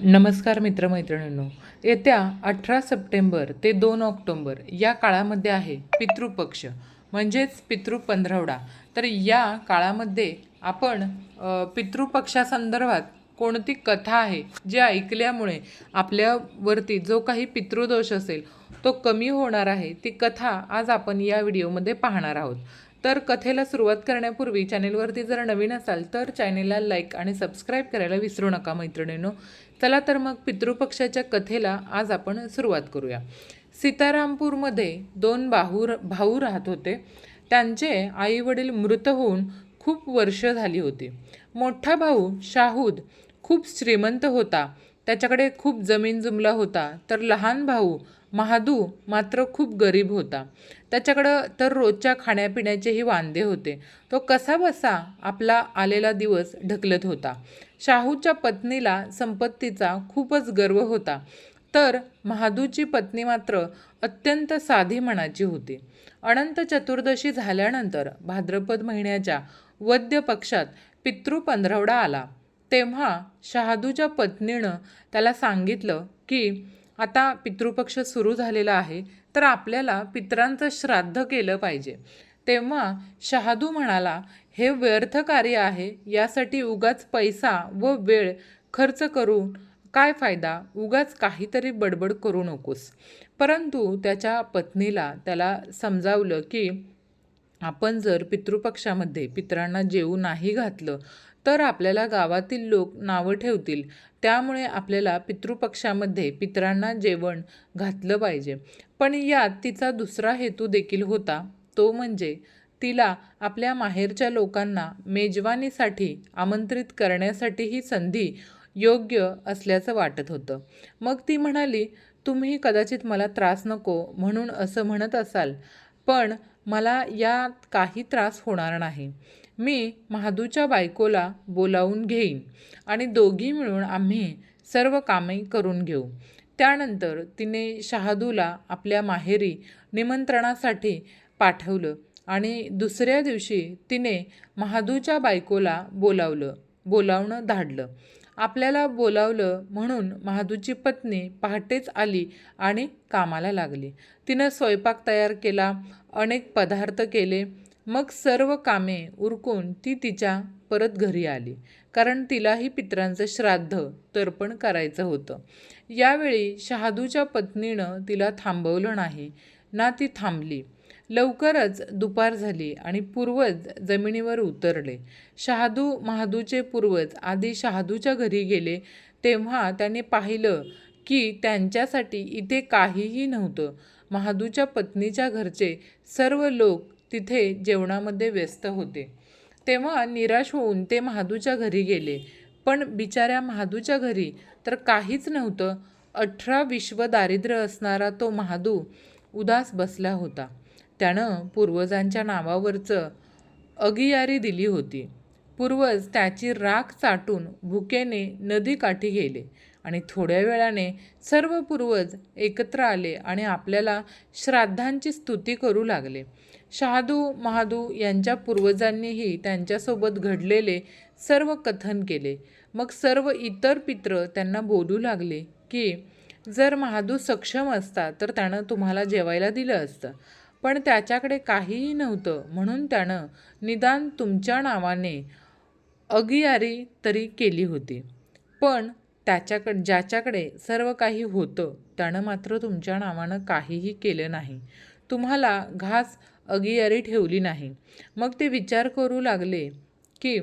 नमस्कार मित्रमैत्रिणींनो येत्या अठरा सप्टेंबर ते दोन ऑक्टोंबर या काळामध्ये आहे पितृपक्ष म्हणजेच पितृ पंधरवडा तर या काळामध्ये आपण पितृपक्षासंदर्भात कोणती कथा आहे जी ऐकल्यामुळे आपल्यावरती जो काही पितृदोष असेल तो कमी होणार आहे ती कथा आज आपण या व्हिडिओमध्ये पाहणार आहोत. तर कथेला सुरुवात करण्यापूर्वी चॅनेलवरती जर नवीन असाल तर चॅनेलला लाईक आणि सबस्क्राईब करायला विसरू नका मैत्रिणींनो. चला तर मग पितृपक्षाच्या कथेला आज आपण सुरुवात करूया. सीतारामपूरमध्ये दोन भाऊ भाऊ राहत होते. त्यांचे आई वडील मृत होऊन खूप वर्ष झाली होती. मोठा भाऊ शाहूद खूप श्रीमंत होता. त्याच्याकडे खूप जमीन जुमला होता. तर लहान भाऊ महादू मात्र खूप गरीब होता. त्याच्याकडं तर रोजच्या खाण्यापिण्याचेही वांदे होते. तो कसा बसा आपला आलेला दिवस ढकलत होता. शाहूच्या पत्नीला संपत्तीचा खूपच गर्व होता. तर महादूची पत्नी मात्र अत्यंत साधी मनाची होती. अनंत चतुर्दशी झाल्यानंतर भाद्रपद महिन्याच्या वद्य पक्षात पितृ पंधरवडा आला. तेव्हा शहादूच्या पत्नीनं त्याला सांगितलं की आता पितृपक्ष सुरू झालेला आहे तर आपल्याला पितरांचं श्राद्ध केलं पाहिजे. तेव्हा शहादू म्हणाला हे व्यर्थ कार्य आहे यासाठी उगाच पैसा व वेळ खर्च करून काय फायदा? उगाच काहीतरी बडबड करू नकोस. परंतु त्याच्या पत्नीला त्याला समजावलं की आपण जर पितृपक्षामध्ये पितरांना जेवू नाही घातलं तर आपल्याला गावातील लोक नावं ठेवतील त्यामुळे आपल्याला पितृपक्षामध्ये पितरांना जेवण घातलं पाहिजे. पण यात तिचा दुसरा हेतू देखील होता. तो म्हणजे तिला आपल्या माहेरच्या लोकांना मेजवानीसाठी आमंत्रित करण्यासाठी ही संधी योग्य असल्याचं वाटत होतं. मग ती म्हणाली तुम्ही कदाचित मला त्रास नको म्हणून असं म्हणत असाल पण मला यात काही त्रास होणार नाही. मी महादूच्या बायकोला बोलावून घेईन आणि दोघी मिळून आम्ही सर्व कामे करून घेऊ. त्यानंतर तिने शहादूला आपल्या माहेरी निमंत्रणासाठी पाठवलं आणि दुसऱ्या दिवशी तिने महादूच्या बायकोला बोलावलं बोलावणं धाडलं. आपल्याला बोलावलं म्हणून महादूची पत्नी पहाटेच आली आणि कामाला लागली. तिनं स्वयंपाक तयार केला अनेक पदार्थ केले मग सर्व कामे उरकून ती तिच्या परत घरी आली. कारण तिलाही पित्रांचं श्राद्ध तर्पण करायचं होतं. यावेळी शहादूच्या पत्नीनं तिला थांबवलं नाही. ना ती थांबली. लवकरच दुपार झाली आणि पूर्वज जमिनीवर उतरले. शहादू महादूचे पूर्वज आधी शहादूच्या घरी गेले तेव्हा त्याने पाहिलं की त्यांच्यासाठी इथे काहीही नव्हतं. महादूच्या पत्नीच्या घरचे सर्व लोक तिथे जेवणामध्ये व्यस्त होते. तेव्हा निराश होऊन ते महादूच्या घरी गेले. पण बिचाऱ्या महादूच्या घरी तर काहीच नव्हतं. अठरा विश्व दारिद्र्य असणारा तो महादू उदास बसला होता. त्यानं पूर्वजांच्या नावावरचं अगियारी दिली होती. पूर्वज त्याची राख चाटून भुकेने नदीकाठी गेले आणि थोड्या वेळाने सर्व पूर्वज एकत्र आले आणि आपल्याला श्राद्धांची स्तुती करू लागले. शहादू महादू यांच्या पूर्वजांनीही त्यांच्यासोबत घडलेले सर्व कथन केले. मग सर्व इतर पित्र त्यांना बोलू लागले की जर महादू सक्षम असता तर त्यानं तुम्हाला जेवायला दिलं असतं. पण त्याच्याकडे काहीही नव्हतं. म्हणून त्यानं निदान तुमच्या नावाने अगियारी तरी केली होती. पण त्याच्याकडे ज्याच्याकडे सर्व काही होतं त्यानं मात्र तुमच्या नावानं काहीही केलं नाही. तुम्हाला घास अगियारी ठेवली नाही. मग ते विचार करू लागले की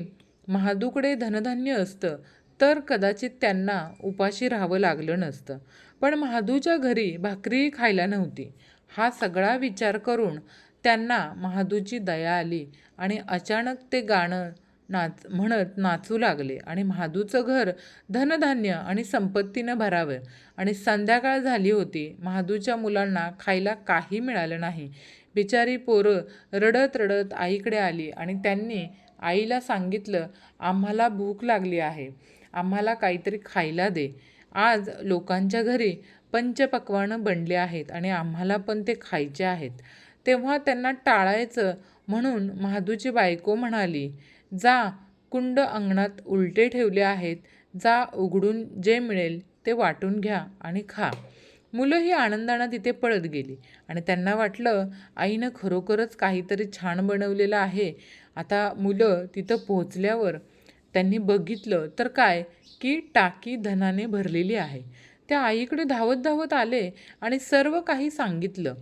महादूकडे धनधान्य असतं तर कदाचित त्यांना उपाशी राहावं लागलं नसतं. पण महादूच्या घरी भाकरी खायला नव्हती. हा सगळा विचार करून त्यांना महादूची दया आली आणि अचानक ते गाणं नाच म्हणत नाचू लागले आणि महादूचं घर धनधान्य आणि संपत्तीनं भरावं. आणि संध्याकाळ झाली होती महादूच्या मुलांना खायला काही मिळालं नाही. बिचारी पोरं रडत रडत आईकडे आली आणि त्यांनी आईला सांगितलं आम्हाला भूक लागली आहे. आम्हाला काहीतरी खायला दे. आज लोकांच्या घरी पंचपक्वानं बनले आहेत आणि आम्हाला पण ते खायचे आहेत. तेव्हा त्यांना टाळायचं म्हणून महादूची बायको म्हणाली जा कुंड अंगणात उलटे ठेवले आहेत. जा उघडून जे मिळेल ते वाटून घ्या आणि खा. मुलं ही आनंदानं तिथे पळत गेली. आणि त्यांना वाटलं आईनं खरोखरच काहीतरी छान बनवलेलं आहे. आता मुलं तिथं पोहोचल्यावर त्यांनी बघितलं तर काय की टाकी धनाने भरलेली आहे. त्या आईकडे धावत धावत आले आणि सर्व काही सांगितलं.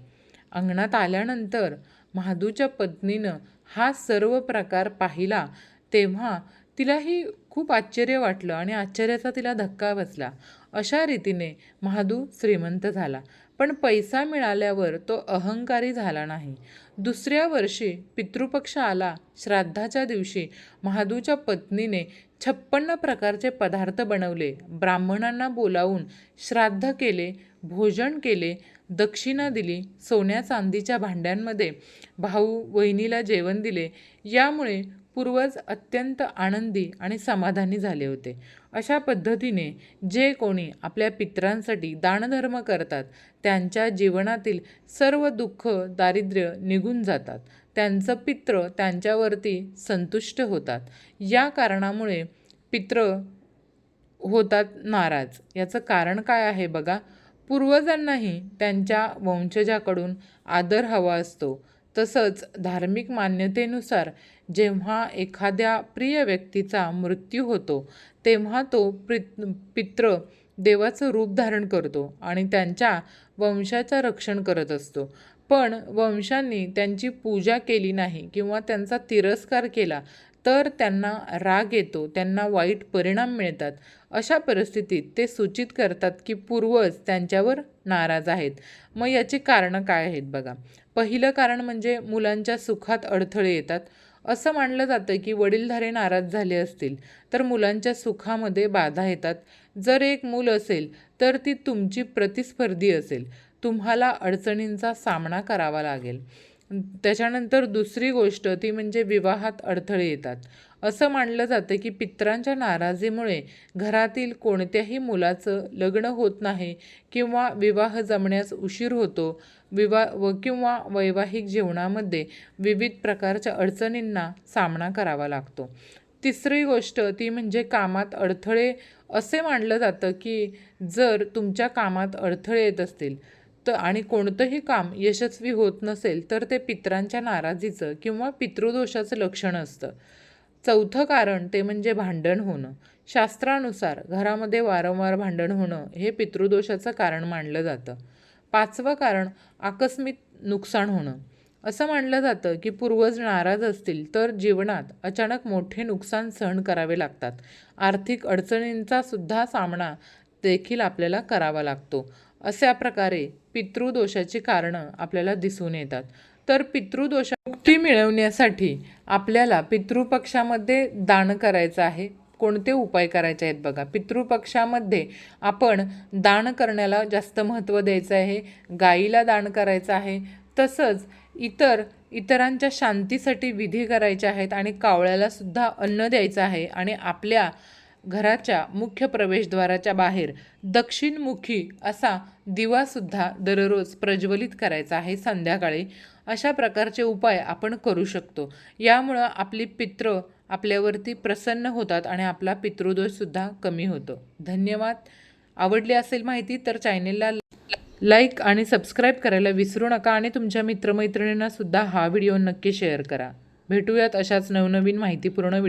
अंगणात आल्यानंतर महादूच्या पत्नीनं हा सर्व प्रकार पाहिला तेव्हा तिलाही खूप आश्चर्य वाटलं आणि आश्चर्याचा तिला धक्का बसला. अशा रीतीने महादू श्रीमंत झाला. पण पैसा मिळाल्यावर तो अहंकारी झाला नाही. दुसऱ्या वर्षी पितृपक्ष आला. श्राद्धाच्या दिवशी महादूच्या पत्नीने छप्पन्न प्रकारचे पदार्थ बनवले. ब्राह्मणांना बोलावून श्राद्ध केले भोजन केले दक्षिणा दिली सोन्या चांदीच्या भांड्यांमध्ये भाऊ वहिनीला जेवण दिले यामुळे पूर्वज अत्यंत आनंदी आणि समाधानी झाले होते. अशा पद्धतीने जे कोणी आपल्या पित्रांसाठी दानधर्म करतात त्यांच्या जीवनातील सर्व दुःख दारिद्र्य निघून जातात. त्यांचं पित्र त्यांच्यावरती संतुष्ट होतात. या कारणामुळे पित्र होतात नाराज. याचं कारण काय आहे बघा. पूर्वजांनाही त्यांच्या वंशजाकडून आदर हवा असतो. तसंच धार्मिक मान्यतेनुसार जेव्हा एखाद्या प्रिय व्यक्तीचा मृत्यू होतो तेव्हा तो पित्र देवाचं रूप धारण करतो आणि त्यांच्या वंशाचं रक्षण करत असतो. पण वंशांनी त्यांची पूजा केली नाही किंवा त्यांचा तिरस्कार केला तर त्यांना राग येतो त्यांना वाईट परिणाम मिळतात. अशा परिस्थितीत ते सूचित करतात की पूर्वज त्यांच्यावर नाराज आहेत. मग याची कारणं काय आहेत बघा. पहिलं कारण म्हणजे मुलांच्या सुखात अडथळे येतात. असं मानलं जातं की वडीलधारे नाराज झाले असतील तर मुलांच्या सुखामध्ये बाधा येतात. जर एक मूल असेल तर ती तुमची प्रतिस्पर्धी असेल. तुम्हाला अडचणींचा सामना करावा लागेल. त्याच्यानंतर दुसरी गोष्ट ती म्हणजे विवाहात अडथळे येतात. असं मानलं जातं की पित्रांच्या नाराजीमुळे घरातील कोणत्याही मुलाचं लग्न होत नाही किंवा विवाह जमण्यास उशीर होतो. विवाह व किंवा वैवाहिक जीवनामध्ये विविध प्रकारच्या अडचणींना सामना करावा लागतो. तिसरी गोष्ट ती म्हणजे कामात अडथळे. असे मानलं जातं की जर तुमच्या कामात अडथळे येत असतील तर आणि कोणतंही काम यशस्वी होत नसेल तर ते पित्रांच्या नाराजीचं किंवा पितृदोषाचं लक्षण असतं. चौथं कारण ते म्हणजे भांडण होणं. शास्त्रानुसार घरामध्ये वारंवार भांडण होणं हे पितृदोषाचं कारण मानलं जातं. पाचवं कारण आकस्मिक नुकसान होणं. असं मानलं जातं की पूर्वज नाराज असतील तर जीवनात अचानक मोठे नुकसान सहन करावे लागतात. आर्थिक अडचणींचा सुद्धा सामना देखील आपल्याला करावा लागतो. अशा प्रकारे पितृदोषाची कारणं आपल्याला दिसून येतात. तर पितृदोषा मुक्ती मिळवण्यासाठी आपल्याला पितृपक्षामध्ये दान करायचं आहे. कोणते उपाय करायचे आहेत बघा. पितृपक्षामध्ये आपण दान करण्याला जास्त महत्त्व द्यायचं आहे. गाईला दान करायचं आहे. तसंच इतर इतरांच्या शांतीसाठी विधी करायचे आहेत आणि कावळ्याला सुद्धा अन्न द्यायचं आहे आणि आपल्या घराच्या मुख्य प्रवेशद्वाराच्या बाहेर दक्षिणमुखी असा दिवासुद्धा दररोज प्रज्वलित करायचा आहे संध्याकाळी. अशा प्रकारचे उपाय आपण करू शकतो. यामुळं आपली पित्र आपल्यावरती प्रसन्न होतात आणि आपला पितृदोषसुद्धा कमी होतो. धन्यवाद. आवडली असेल माहिती तर चॅनेलला लाईक आणि सबस्क्राईब करायला विसरू नका आणि तुमच्या मित्रमैत्रिणींनासुद्धा हा व्हिडिओ नक्की शेअर करा. भेटूयात अशाच नवनवीन माहितीपूर्ण व्हिडिओ